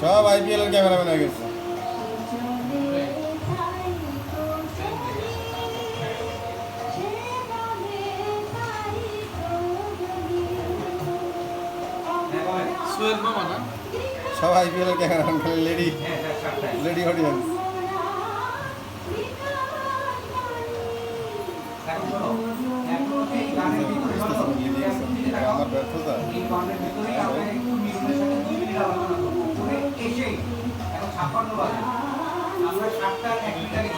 সব IPL cameraman হয়ে গেছে। সব আইপিএল ক্যামেরাম্যান খালি লেডি লেডি অডিয়েন্স করে এসেই, এখন ছাপ্পান্ন বাজে। আমরা সাতটা এক মিটারে।